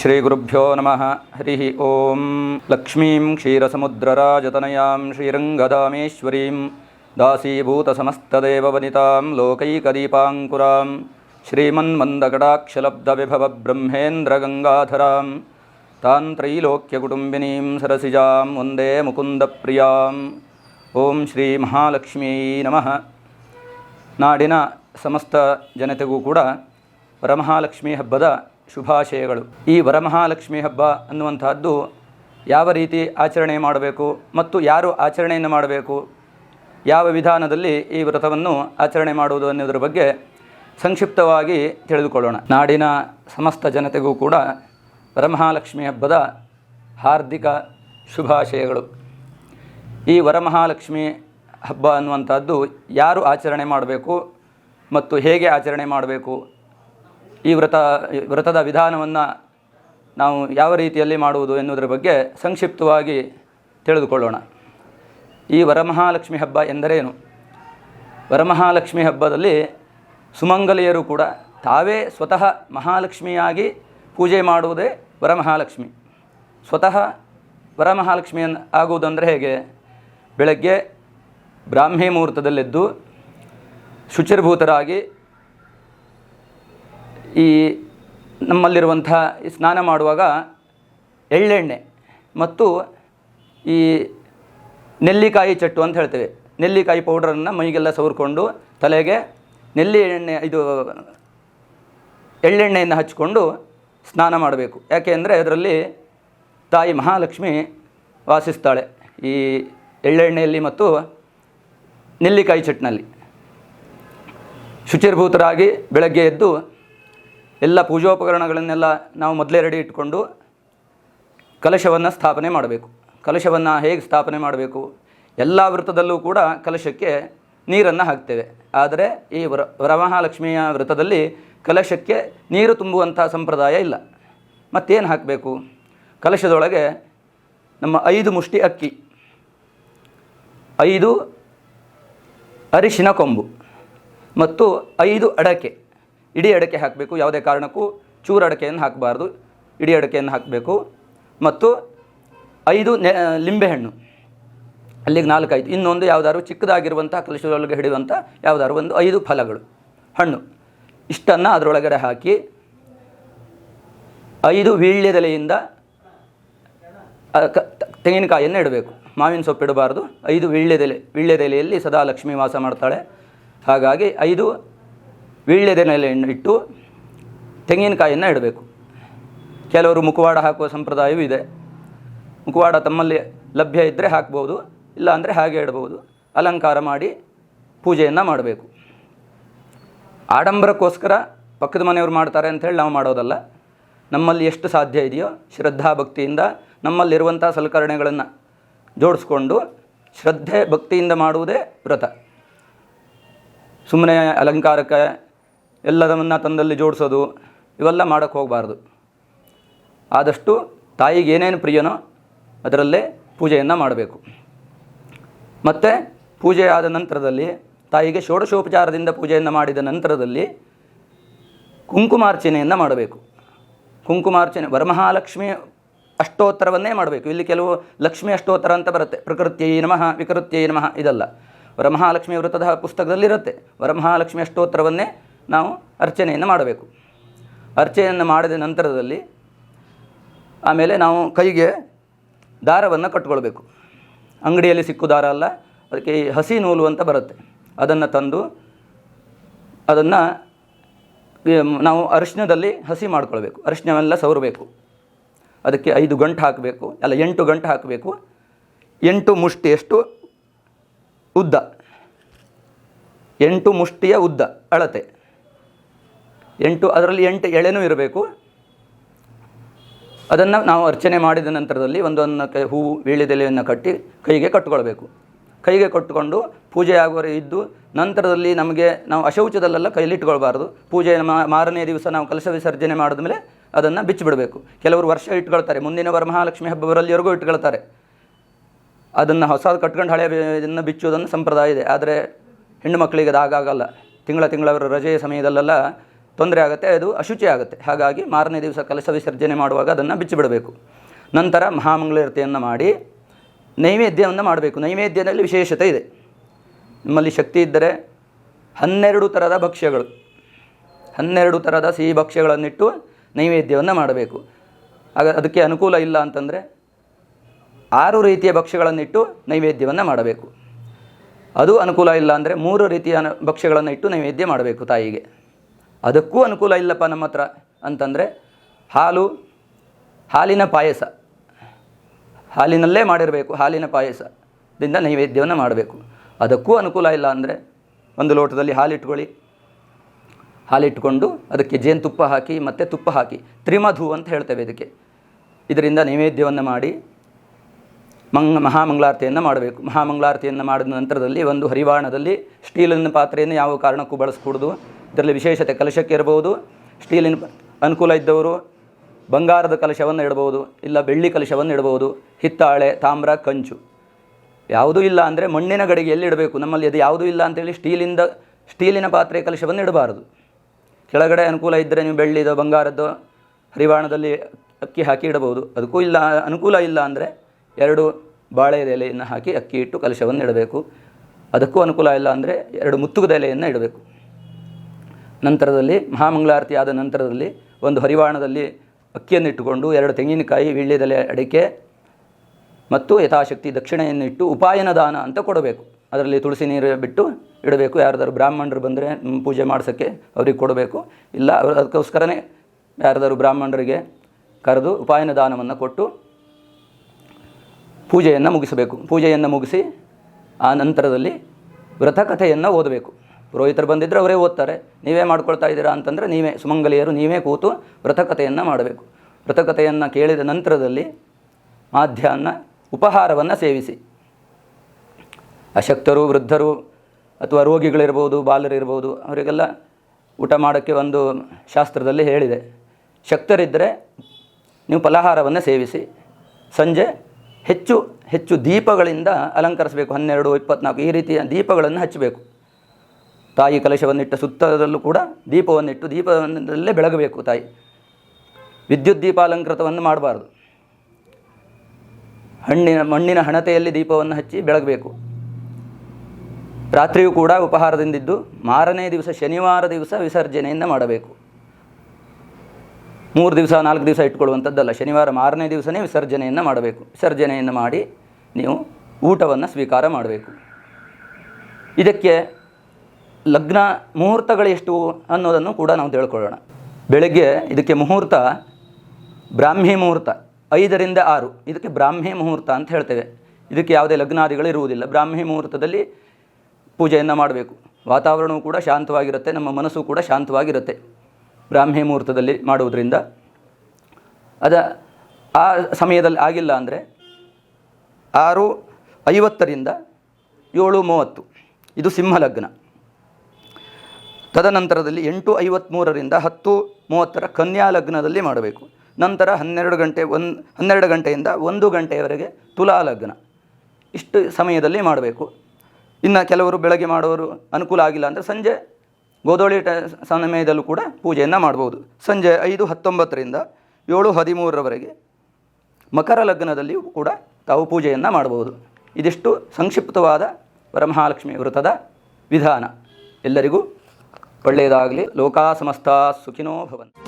श्रीगुरुभ्यो नमः हरिः ॐ लक्ष्मीं क्षीरसमुद्रराजतनयां श्रीरङ्गदामेश्वरीं दासीभूतसमस्तदेववनितां लोकैकदीपाङ्कुरां श्रीमन्मन्दकटाक्षलब्धविभवब्रह्मेन्द्रगङ्गाधरां तां त्रैलोक्यकुटुम्बिनीं सरसिजां वन्दे मुकुन्दप्रियाम् ಓಂ ಶ್ರೀ ಮಹಾಲಕ್ಷ್ಮೀ ನಮಃ ನಾಡಿನ ಸಮಸ್ತ ಜನತೆಗೂ ಕೂಡ ವರಮಹಾಲಕ್ಷ್ಮಿ ಹಬ್ಬದ ಶುಭಾಶಯಗಳು. ಈ ವರಮಹಾಲಕ್ಷ್ಮಿ ಹಬ್ಬ ಅನ್ನುವಂತಹದ್ದು ಯಾವ ರೀತಿ ಆಚರಣೆ ಮಾಡಬೇಕು ಮತ್ತು ಯಾರು ಆಚರಣೆಯನ್ನು ಮಾಡಬೇಕು, ಯಾವ ವಿಧಾನದಲ್ಲಿ ಈ ವ್ರತವನ್ನು ಆಚರಣೆ ಮಾಡುವುದು ಅನ್ನೋದ್ರ ಬಗ್ಗೆ ಸಂಕ್ಷಿಪ್ತವಾಗಿ ತಿಳಿದುಕೊಳ್ಳೋಣ. ನಾಡಿನ ಸಮಸ್ತ ಜನತೆಗೂ ಕೂಡ ವರಮಹಾಲಕ್ಷ್ಮಿ ಹಬ್ಬದ ಹಾರ್ದಿಕ ಶುಭಾಶಯಗಳು. ಈ ವರಮಹಾಲಕ್ಷ್ಮಿ ಹಬ್ಬ ಅನ್ನುವಂಥದ್ದು ಯಾರು ಆಚರಣೆ ಮಾಡಬೇಕು ಮತ್ತು ಹೇಗೆ ಆಚರಣೆ ಮಾಡಬೇಕು ಈ ವ್ರತ ವ್ರತದ ವಿಧಾನವನ್ನು ನಾವು ಯಾವ ರೀತಿಯಲ್ಲಿ ಮಾಡುವುದು ಎನ್ನುವುದರ ಬಗ್ಗೆ ಸಂಕ್ಷಿಪ್ತವಾಗಿ ತಿಳಿದುಕೊಳ್ಳೋಣ. ಈ ವರಮಹಾಲಕ್ಷ್ಮಿ ಹಬ್ಬ ಎಂದರೇನು? ವರಮಹಾಲಕ್ಷ್ಮಿ ಹಬ್ಬದಲ್ಲಿ ಸುಮಂಗಲಿಯರು ಕೂಡ ತಾವೇ ಸ್ವತಃ ಮಹಾಲಕ್ಷ್ಮಿಯಾಗಿ ಪೂಜೆ ಮಾಡುವುದೇ ವರಮಹಾಲಕ್ಷ್ಮಿ. ಸ್ವತಃ ವರಮಹಾಲಕ್ಷ್ಮಿಯನ್ನು ಆಗುವುದಂದರೆ ಹೇಗೆ? ಬೆಳಗ್ಗೆ ಬ್ರಾಹ್ಮಿ ಮುಹೂರ್ತದಲ್ಲೆದ್ದು ಶುಚಿರ್ಭೂತರಾಗಿ ಈ ನಮ್ಮಲ್ಲಿರುವಂಥ ಸ್ನಾನ ಮಾಡುವಾಗ ಎಳ್ಳೆಣ್ಣೆ ಮತ್ತು ಈ ನೆಲ್ಲಿಕಾಯಿ ಚಟ್ಟು ಅಂತ ಹೇಳ್ತೇವೆ. ನೆಲ್ಲಿಕಾಯಿ ಪೌಡರನ್ನು ಮೈಗೆಲ್ಲ ಸವರ್ಕೊಂಡು ತಲೆಗೆ ನೆಲ್ಲಿ ಎಣ್ಣೆ, ಇದು ಎಳ್ಳೆಣ್ಣೆಯನ್ನು ಹಚ್ಚಿಕೊಂಡು ಸ್ನಾನ ಮಾಡಬೇಕು. ಯಾಕೆ ಅಂದರೆ ಅದರಲ್ಲಿ ತಾಯಿ ಮಹಾಲಕ್ಷ್ಮಿ ವಾಸಿಸ್ತಾಳೆ ಈ ಎಳ್ಳೆಣ್ಣೆಯಲ್ಲಿ ಮತ್ತು ನೆಲ್ಲಿಕಾಯಿ ಚಟ್ನಲ್ಲಿ. ಶುಚಿರ್ಭೂತರಾಗಿ ಬೆಳಗ್ಗೆ ಎದ್ದು ಎಲ್ಲ ಪೂಜೋಪಕರಣಗಳನ್ನೆಲ್ಲ ನಾವು ಮೊದಲೇ ರೆಡಿ ಇಟ್ಕೊಂಡು ಕಲಶವನ್ನು ಸ್ಥಾಪನೆ ಮಾಡಬೇಕು. ಕಲಶವನ್ನು ಹೇಗೆ ಸ್ಥಾಪನೆ ಮಾಡಬೇಕು? ಎಲ್ಲ ವೃತ್ತದಲ್ಲೂ ಕೂಡ ಕಲಶಕ್ಕೆ ನೀರನ್ನು ಹಾಕ್ತೇವೆ. ಆದರೆ ಈ ವರ, ವರಮಹಾಲಕ್ಷ್ಮಿಯ ವ್ರತದಲ್ಲಿ ಕಲಶಕ್ಕೆ ನೀರು ತುಂಬುವಂಥ ಸಂಪ್ರದಾಯ ಇಲ್ಲ. ಮತ್ತೇನು ಹಾಕಬೇಕು? ಕಲಶದೊಳಗೆ ನಮ್ಮ ಐದು ಮುಷ್ಟಿ ಅಕ್ಕಿ, ಐದು ಅರಿಶಿನ ಕೊಂಬು ಮತ್ತು ಐದು ಅಡಕೆ. ಇಡೀ ಅಡಕೆ ಹಾಕಬೇಕು. ಯಾವುದೇ ಕಾರಣಕ್ಕೂ ಚೂರು ಅಡಕೆಯನ್ನು ಹಾಕಬಾರ್ದು. ಇಡೀ ಅಡಕೆಯನ್ನು ಹಾಕಬೇಕು. ಮತ್ತು ಐದು ನೆ ಲಿಂಬೆಹಣ್ಣು. ಅಲ್ಲಿಗೆ ನಾಲ್ಕು ಐದು ಇನ್ನೊಂದು ಯಾವುದಾದ್ರು ಚಿಕ್ಕದಾಗಿರುವಂಥ ಕಲಶದೊಳಗೆ ಹಿಡಿಯುವಂಥ ಯಾವುದಾದ್ರು ಒಂದು ಐದು ಫಲಗಳು. ಹಣ್ಣು. ಇಷ್ಟನ್ನು ಅದರೊಳಗಡೆ ಹಾಕಿ ಐದು ವೀಳ್ಯದೆಲೆಯಿಂದ ತೆಂಗಿನಕಾಯಿಯನ್ನು ಇಡಬೇಕು. ಮಾವಿನ ಸೊಪ್ಪು ಇಡಬಾರ್ದು. ಐದು ವೀಳ್ಯದೆಲೆ ವೀಳ್ಯದೆಲೆಯಲ್ಲಿ ಸದಾ ಲಕ್ಷ್ಮಿ ವಾಸ ಮಾಡ್ತಾಳೆ. ಹಾಗಾಗಿ ಐದು ವೀಳ್ಯದೆಲೆಯನ್ನು ಇಟ್ಟು ತೆಂಗಿನಕಾಯಿಯನ್ನು ಇಡಬೇಕು. ಕೆಲವರು ಮುಖವಾಡ ಹಾಕುವ ಸಂಪ್ರದಾಯವೂ ಇದೆ. ಮುಖವಾಡ ತಮ್ಮಲ್ಲಿ ಲಭ್ಯ ಇದ್ದರೆ ಹಾಕ್ಬೋದು ಇಲ್ಲ ಅಂದರೆ ಹಾಗೆ ಇಡಬಹುದು. ಅಲಂಕಾರ ಮಾಡಿ ಪೂಜೆಯನ್ನು ಮಾಡಬೇಕು. ಆಡಂಬರಕ್ಕೋಸ್ಕರ ಪಕ್ಕದ ಮನೆಯವರು ಮಾಡ್ತಾರೆ ಅಂಥೇಳಿ ನಾವು ಮಾಡೋದಲ್ಲ. ನಮ್ಮಲ್ಲಿ ಎಷ್ಟು ಸಾಧ್ಯ ಇದೆಯೋ ಶ್ರದ್ಧಾ ಭಕ್ತಿಯಿಂದ ನಮ್ಮಲ್ಲಿರುವಂಥ ಸಲಕರಣೆಗಳನ್ನು ಜೋಡಿಸ್ಕೊಂಡು ಶ್ರದ್ಧೆ ಭಕ್ತಿಯಿಂದ ಮಾಡುವುದೇ ವ್ರತ. ಸುಮ್ಮನೆ ಅಲಂಕಾರಕ್ಕೆ ಎಲ್ಲದನ್ನು ತಂದಲ್ಲಿ ಜೋಡಿಸೋದು, ಇವೆಲ್ಲ ಮಾಡೋಕ್ಕೆ ಹೋಗಬಾರ್ದು. ಆದಷ್ಟು ತಾಯಿಗೆ ಏನೇನು ಪ್ರಿಯನೋ ಅದರಲ್ಲೇ ಪೂಜೆಯನ್ನು ಮಾಡಬೇಕು. ಮತ್ತು ಪೂಜೆ ಆದ ನಂತರದಲ್ಲಿ ತಾಯಿಗೆ ಷೋಡಶೋಪಚಾರದಿಂದ ಪೂಜೆಯನ್ನು ಮಾಡಿದ ನಂತರದಲ್ಲಿ ಕುಂಕುಮಾರ್ಚನೆಯನ್ನು ಮಾಡಬೇಕು. ಕುಂಕುಮಾರ್ಚನೆ, ವರಮಹಾಲಕ್ಷ್ಮಿ ಅಷ್ಟೋತ್ತರವನ್ನೇ ಮಾಡಬೇಕು. ಇಲ್ಲಿ ಕೆಲವು ಲಕ್ಷ್ಮಿ ಅಷ್ಟೋತ್ತರ ಅಂತ ಬರುತ್ತೆ. ಪ್ರಕೃತಿಯೈ ನಮಃ, ವಿಕೃತ್ಯೈ ನಮಃ ಇದಲ್ಲ. ವರಮಹಾಲಕ್ಷ್ಮಿ ವೃತ್ತದ ಪುಸ್ತಕದಲ್ಲಿರುತ್ತೆ. ವರಮಹಾಲಕ್ಷ್ಮಿ ಅಷ್ಟೋತ್ತರವನ್ನೇ ನಾವು ಅರ್ಚನೆಯನ್ನು ಮಾಡಬೇಕು. ಅರ್ಚನೆಯನ್ನು ಮಾಡಿದ ನಂತರದಲ್ಲಿ ಆಮೇಲೆ ನಾವು ಕೈಗೆ ದಾರವನ್ನು ಕಟ್ಕೊಳ್ಬೇಕು. ಅಂಗಡಿಯಲ್ಲಿ ಸಿಕ್ಕು ದಾರ ಅಲ್ಲ, ಅದಕ್ಕೆ ಹಸಿ ನೂಲು ಅಂತ ಬರುತ್ತೆ. ಅದನ್ನು ತಂದು ಅದನ್ನು ನಾವು ಅರಿಶಿನದಲ್ಲಿ ಹಸಿ ಮಾಡ್ಕೊಳ್ಬೇಕು. ಅರಿಶಿನವೆಲ್ಲ ಸವರಬೇಕು. ಅದಕ್ಕೆ ಐದು ಗಂಟು ಹಾಕಬೇಕು, ಅಲ್ಲ ಎಂಟು ಗಂಟು ಹಾಕಬೇಕು. ಎಂಟು ಮುಷ್ಟಿಯಷ್ಟು ಉದ್ದ. ಎಂಟು ಮುಷ್ಟಿಯ ಉದ್ದ, ಅಳತೆ. ಎಂಟು, ಅದರಲ್ಲಿ ಎಂಟು ಎಳೆನೂ ಇರಬೇಕು. ಅದನ್ನು ನಾವು ಅರ್ಚನೆ ಮಾಡಿದ ನಂತರದಲ್ಲಿ ಒಂದೊಂದು ಕ, ಹೂವು ವೀಳ್ಯದೆಲೆಯನ್ನು ಕಟ್ಟಿ ಕೈಗೆ ಕಟ್ಟಿಕೊಳ್ಬೇಕು ಕೈಗೆ ಕಟ್ಟಿಕೊಂಡು ಪೂಜೆ ಆಗುವರೆ ಇದ್ದು ನಂತರದಲ್ಲಿ ನಮಗೆ ನಾವು ಅಶೌಚದಲ್ಲೆಲ್ಲ ಕೈಲಿಟ್ಕೊಳ್ಬಾರ್ದು ಪೂಜೆ ಮಾರನೇ ದಿವಸ ನಾವು ಕಲಶ ವಿಸರ್ಜನೆ ಮಾಡಿದ ಮೇಲೆ ಅದನ್ನು ಬಿಚ್ಚಿಬಿಡಬೇಕು. ಕೆಲವರು ವರ್ಷ ಇಟ್ಕೊಳ್ತಾರೆ, ಮುಂದಿನ ವರಮಹಾಲಕ್ಷ್ಮಿ ಹಬ್ಬ ಬರಲ್ಲಿವರೆಗೂ ಇಟ್ಕೊಳ್ತಾರೆ. ಅದನ್ನು ಹೊಸದು ಕಟ್ಕೊಂಡು ಹಳೆ ಇದನ್ನು ಬಿಚ್ಚೋದನ್ನು ಸಂಪ್ರದಾಯ ಇದೆ. ಆದರೆ ಹೆಣ್ಣು ಮಕ್ಕಳಿಗೆ ಅದು ಆಗಾಗಲ್ಲ ತಿಂಗಳ ತಿಂಗಳ ರಜೆಯ ಸಮಯದಲ್ಲೆಲ್ಲ ತೊಂದರೆ ಆಗುತ್ತೆ, ಅದು ಅಶುಚಿ ಆಗುತ್ತೆ. ಹಾಗಾಗಿ ಮಾರನೇ ದಿವಸ ಕಲಶ ವಿಸರ್ಜನೆ ಮಾಡುವಾಗ ಅದನ್ನು ಬಿಚ್ಚಿಬಿಡಬೇಕು. ನಂತರ ಮಹಾಮಂಗಳಾರತಿಯನ್ನು ಮಾಡಿ ನೈವೇದ್ಯವನ್ನು ಮಾಡಬೇಕು. ನೈವೇದ್ಯದಲ್ಲಿ ವಿಶೇಷತೆ ಇದೆ. ನಿಮ್ಮಲ್ಲಿ ಶಕ್ತಿ ಇದ್ದರೆ ಹನ್ನೆರಡು ಥರದ ಭಕ್ಷ್ಯಗಳು, ಹನ್ನೆರಡು ಥರದ ಸಿಹಿ ಭಕ್ಷ್ಯಗಳನ್ನಿಟ್ಟು ನೈವೇದ್ಯವನ್ನು ಮಾಡಬೇಕು. ಆಗ ಅದಕ್ಕೆ ಅನುಕೂಲ ಇಲ್ಲ ಅಂತಂದರೆ ಆರು ರೀತಿಯ ಭಕ್ಷ್ಯಗಳನ್ನಿಟ್ಟು ನೈವೇದ್ಯವನ್ನು ಮಾಡಬೇಕು. ಅದು ಅನುಕೂಲ ಇಲ್ಲ ಅಂದರೆ ಮೂರು ರೀತಿಯ ಭಕ್ಷ್ಯಗಳನ್ನು ಇಟ್ಟು ನೈವೇದ್ಯ ಮಾಡಬೇಕು ತಾಯಿಗೆ. ಅದಕ್ಕೂ ಅನುಕೂಲ ಇಲ್ಲಪ್ಪ ನಮ್ಮ ಹತ್ರ ಅಂತಂದರೆ ಹಾಲು, ಹಾಲಿನ ಪಾಯಸ. ಹಾಲಿನಲ್ಲೇ ಮಾಡಿರಬೇಕು, ಹಾಲಿನ ಪಾಯಸದಿಂದ ನೈವೇದ್ಯವನ್ನು ಮಾಡಬೇಕು. ಅದಕ್ಕೂ ಅನುಕೂಲ ಇಲ್ಲ ಅಂದರೆ ಒಂದು ಲೋಟದಲ್ಲಿ ಹಾಲಿಟ್ಕೊಳ್ಳಿ. ಹಾಲಿಟ್ಕೊಂಡು ಅದಕ್ಕೆ ಜೇನುತುಪ್ಪ ಹಾಕಿ, ಮತ್ತು ತುಪ್ಪ ಹಾಕಿ, ತ್ರಿಮಧು ಅಂತ ಹೇಳ್ತೇವೆ ಇದಕ್ಕೆ. ಇದರಿಂದ ನೈವೇದ್ಯವನ್ನು ಮಾಡಿ ಮಂಗ, ಮಹಾಮಂಗಳಾರತಿಯನ್ನು ಮಾಡಬೇಕು. ಮಹಾಮಂಗಳಾರತಿಯನ್ನು ಮಾಡಿದ ನಂತರದಲ್ಲಿ ಒಂದು ಹರಿವಾಣದಲ್ಲಿ ಸ್ಟೀಲಿನ ಪಾತ್ರೆಯನ್ನು ಯಾವ ಕಾರಣಕ್ಕೂ ಬಳಸ್ಕೂಡ್ದು ಇದರಲ್ಲಿ ವಿಶೇಷತೆ ಕಲಶಕ್ಕೆ ಇರಬಹುದು, ಸ್ಟೀಲಿನ ಅನುಕೂಲ ಇದ್ದವರು ಬಂಗಾರದ ಕಲಶವನ್ನು ಇಡಬಹುದು, ಇಲ್ಲ ಬೆಳ್ಳಿ ಕಲಶವನ್ನು ಇಡಬಹುದು, ಹಿತ್ತಾಳೆ, ತಾಮ್ರ, ಕಂಚು. ಯಾವುದೂ ಇಲ್ಲ ಅಂದರೆ ಮಣ್ಣಿನ ಗಡಿಗೆಯಲ್ಲಿ ಇಡಬೇಕು? ನಮ್ಮಲ್ಲಿ ಅದು ಯಾವುದೂ ಇಲ್ಲ ಅಂತೇಳಿ ಸ್ಟೀಲಿಂದ, ಸ್ಟೀಲಿನ ಪಾತ್ರೆ ಕಲಶವನ್ನು ಇಡಬಾರದು. ಕೆಳಗಡೆ ಅನುಕೂಲ ಇದ್ದರೆ ನೀವು ಬೆಳ್ಳಿದೋ, ಬಂಗಾರದ್ದು ಹರಿವಾಣದಲ್ಲಿ ಅಕ್ಕಿ ಹಾಕಿ ಇಡಬಹುದು. ಅದಕ್ಕೂ ಇಲ್ಲ, ಅನುಕೂಲ ಇಲ್ಲ ಅಂದರೆ ಎರಡು ಬಾಳೆ ಎಲೆಯನ್ನು ಹಾಕಿ ಅಕ್ಕಿ ಇಟ್ಟು ಕಲಶವನ್ನು ಇಡಬೇಕು. ಅದಕ್ಕೂ ಅನುಕೂಲ ಇಲ್ಲ ಅಂದರೆ ಎರಡು ಮುತ್ತುಗದ ಎಲೆಯನ್ನು ಇಡಬೇಕು. ನಂತರದಲ್ಲಿ ಮಹಾಮಂಗಳಾರತಿ ಆದ ನಂತರದಲ್ಲಿ ಒಂದು ಹರಿವಾಣದಲ್ಲಿ ಅಕ್ಕಿಯನ್ನು ಇಟ್ಟುಕೊಂಡು ಎರಡು ತೆಂಗಿನಕಾಯಿ ವೀಳ್ಯದೆಲೆ ಅಡಿಕೆ ಮತ್ತು ಯಥಾಶಕ್ತಿ ದಕ್ಷಿಣೆಯನ್ನು ಇಟ್ಟು ಉಪಾಯನ ದಾನ ಅಂತ ಕೊಡಬೇಕು. ಅದರಲ್ಲಿ ತುಳಸಿ ನೀರು ಬಿಟ್ಟು ಇಡಬೇಕು. ಯಾರಾದರೂ ಬ್ರಾಹ್ಮಣರು ಬಂದರೆ ಪೂಜೆ ಮಾಡಿಸೋಕ್ಕೆ ಅವ್ರಿಗೆ ಕೊಡಬೇಕು. ಇಲ್ಲ, ಅವ್ರು ಅದಕ್ಕೋಸ್ಕರನೇ ಯಾರಾದರೂ ಬ್ರಾಹ್ಮಣರಿಗೆ ಕರೆದು ಉಪಾಯನ ದಾನವನ್ನು ಕೊಟ್ಟು ಪೂಜೆಯನ್ನು ಮುಗಿಸಬೇಕು. ಪೂಜೆಯನ್ನು ಮುಗಿಸಿ ಆ ನಂತರದಲ್ಲಿ ವ್ರತಕಥೆಯನ್ನು ಓದಬೇಕು. ಪುರೋಹಿತರು ಬಂದಿದ್ದರೆ ಅವರೇ ಓದ್ತಾರೆ. ನೀವೇ ಮಾಡ್ಕೊಳ್ತಾ ಇದ್ದೀರಾ ಅಂತಂದರೆ ನೀವೇ, ಸುಮಂಗಲಿಯರು ನೀವೇ ಕೂತು ವ್ರತಕಥೆಯನ್ನು ಮಾಡಬೇಕು. ವ್ರತಕಥೆಯನ್ನು ಕೇಳಿದ ನಂತರದಲ್ಲಿ ಮಾಧ್ಯಾಹ್ನ ಉಪಹಾರವನ್ನು ಸೇವಿಸಿ. ಅಶಕ್ತರು, ವೃದ್ಧರು ಅಥವಾ ರೋಗಿಗಳಿರ್ಬೋದು, ಬಾಲರಿರ್ಬೋದು, ಅವರಿಗೆಲ್ಲ ಊಟ ಮಾಡೋಕ್ಕೆ ಒಂದು ಶಾಸ್ತ್ರದಲ್ಲಿ ಹೇಳಿದೆ. ಶಕ್ತರಿದ್ದರೆ ನೀವು ಫಲಾಹಾರವನ್ನು ಸೇವಿಸಿ. ಸಂಜೆ ಹೆಚ್ಚು ಹೆಚ್ಚು ದೀಪಗಳಿಂದ ಅಲಂಕರಿಸಬೇಕು. ಹನ್ನೆರಡು, ಇಪ್ಪತ್ನಾಲ್ಕು, ಈ ರೀತಿಯ ದೀಪಗಳನ್ನು ಹಚ್ಚಬೇಕು. ತಾಯಿ ಕಲಶವನ್ನಿಟ್ಟ ಸುತ್ತದಲ್ಲೂ ಕೂಡ ದೀಪವನ್ನಿಟ್ಟು ದೀಪದಲ್ಲೇ ಬೆಳಗಬೇಕು ತಾಯಿ. ವಿದ್ಯುತ್ ದೀಪಾಲಂಕೃತವನ್ನು ಮಾಡಬಾರ್ದು. ಹಣ್ಣಿನ, ಮಣ್ಣಿನ ಹಣತೆಯಲ್ಲಿ ದೀಪವನ್ನು ಹಚ್ಚಿ ಬೆಳಗಬೇಕು. ರಾತ್ರಿಯೂ ಕೂಡ ಉಪಹಾರದಿಂದಿದ್ದು ಮಾರನೇ ದಿವಸ ಶನಿವಾರ ದಿವಸ ವಿಸರ್ಜನೆಯಿಂದ ಮಾಡಬೇಕು. ಮೂರು ದಿವಸ, ನಾಲ್ಕು ದಿವಸ ಇಟ್ಕೊಳ್ಳುವಂಥದ್ದಲ್ಲ ಶನಿವಾರ ಮಾರನೇ ದಿವಸನೇ ವಿಸರ್ಜನೆಯನ್ನು ಮಾಡಬೇಕು. ವಿಸರ್ಜನೆಯನ್ನು ಮಾಡಿ ನೀವು ಊಟವನ್ನು ಸ್ವೀಕಾರ ಮಾಡಬೇಕು. ಇದಕ್ಕೆ ಲಗ್ನ ಮುಹೂರ್ತಗಳು ಎಷ್ಟು ಅನ್ನೋದನ್ನು ಕೂಡ ನಾವು ತಿಳ್ಕೊಳ್ಳೋಣ. ಬೆಳಗ್ಗೆ ಇದಕ್ಕೆ ಮುಹೂರ್ತ ಬ್ರಾಹ್ಮಿ ಮುಹೂರ್ತ, ಐದರಿಂದ ಆರು. ಇದಕ್ಕೆ ಬ್ರಾಹ್ಮಿ ಮುಹೂರ್ತ ಅಂತ ಹೇಳ್ತೇವೆ. ಇದಕ್ಕೆ ಯಾವುದೇ ಲಗ್ನಾದಿಗಳು ಇರುವುದಿಲ್ಲ. ಬ್ರಾಹ್ಮಿ ಮುಹೂರ್ತದಲ್ಲಿ ಪೂಜೆಯನ್ನು ಮಾಡಬೇಕು. ವಾತಾವರಣವೂ ಕೂಡ ಶಾಂತವಾಗಿರುತ್ತೆ, ನಮ್ಮ ಮನಸ್ಸು ಕೂಡ ಶಾಂತವಾಗಿರುತ್ತೆ ಬ್ರಾಹ್ಮಿ ಮುಹೂರ್ತದಲ್ಲಿ ಮಾಡುವುದರಿಂದ. ಅದ ಆ ಸಮಯದಲ್ಲಿ ಆಗಿಲ್ಲ ಅಂದರೆ ಆರು ಐವತ್ತರಿಂದ ಏಳು ಮೂವತ್ತು. ಇದು ಸಿಂಹ ಲಗ್ನ. ತದನಂತರದಲ್ಲಿ ಎಂಟು ಐವತ್ತ್ಮೂರರಿಂದ ಹತ್ತು ಮೂವತ್ತರ ಕನ್ಯಾ ಲಗ್ನದಲ್ಲಿ ಮಾಡಬೇಕು. ನಂತರ ಹನ್ನೆರಡು ಗಂಟೆ ಒಂದು ಹನ್ನೆರಡು ಗಂಟೆಯಿಂದ ಒಂದು ಗಂಟೆಯವರೆಗೆ ತುಲಾ ಲಗ್ನ. ಇಷ್ಟು ಸಮಯದಲ್ಲಿ ಮಾಡಬೇಕು. ಇನ್ನು ಕೆಲವರು ಬೆಳಗ್ಗೆ ಮಾಡೋರು ಅನುಕೂಲ ಆಗಿಲ್ಲ ಅಂದರೆ ಸಂಜೆ ಗೋಧೋಳಿ ಟ, ಸಮಯದಲ್ಲೂ ಕೂಡ ಪೂಜೆಯನ್ನು ಮಾಡ್ಬೋದು. ಸಂಜೆ ಐದು ಹತ್ತೊಂಬತ್ತರಿಂದ ಏಳು ಹದಿಮೂರರವರೆಗೆ ಮಕರ ಲಗ್ನದಲ್ಲಿಯೂ ಕೂಡ ತಾವು ಪೂಜೆಯನ್ನು ಮಾಡಬಹುದು. ಇದಿಷ್ಟು ಸಂಕ್ಷಿಪ್ತವಾದ ವರಮಹಾಲಕ್ಷ್ಮಿ ವ್ರತದ ವಿಧಾನ. ಎಲ್ಲರಿಗೂ ಒಳ್ಳೆಯದಾಗಲಿ. ಲೋಕಾ ಸಮಸ್ತ ಸುಖಿನೋ ಭವಂತು.